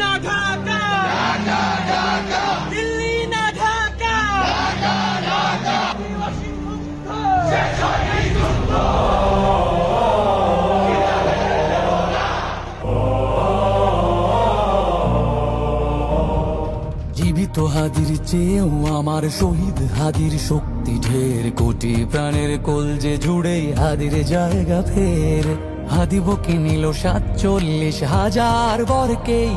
না ঢাকা। দিল্লি না ঢাকা। আদিবাসী মুক্ত। জীবিত হাদির চেয়েও আমার শহীদ হাদির শক্তি ঢের। কোটি প্রাণের কোল যে জুড়ে হাদির জায়গা ফের। হাদি বকে নিল সাতচল্লিশ হাজার বরকেই।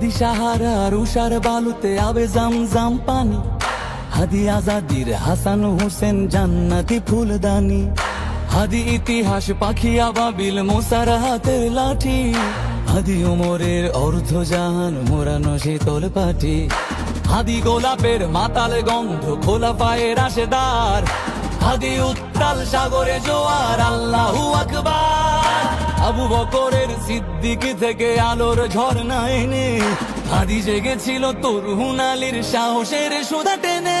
হাদি সাহারা রুষার বালুতে আবে জাম জাম পানি। হাদি আজাদির হাসান হোসেন জান্নাতি ফুলদানি। হাদি ইতিহাস, পাখি আবাবিল, মোসার হাতের লাঠি। হাদি ওমরের অর্ধ জাহান মোরানো শীতল পাটি হাদি গোলাপের মাতাল গন্ধ খোলা পায়ের আশেদার হাদি উত্তাল সাগরে জোয়ার, আল্লাহু আকবার। আবু বকরের সিদ্দিক থেকে আলোর ঝর্ণা এনে হাদি জেগেছিল তরুণ আলীর সাহসের সুদা টেনে।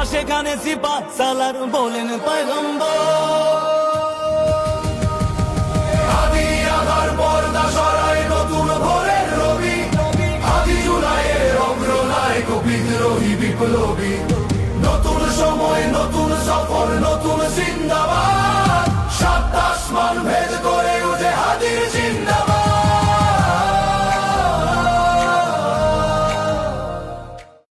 হাদিরা সেখানে সিপা সালার বলেন পয়গম্বর। নতুন নতুন সময় নতুন সফর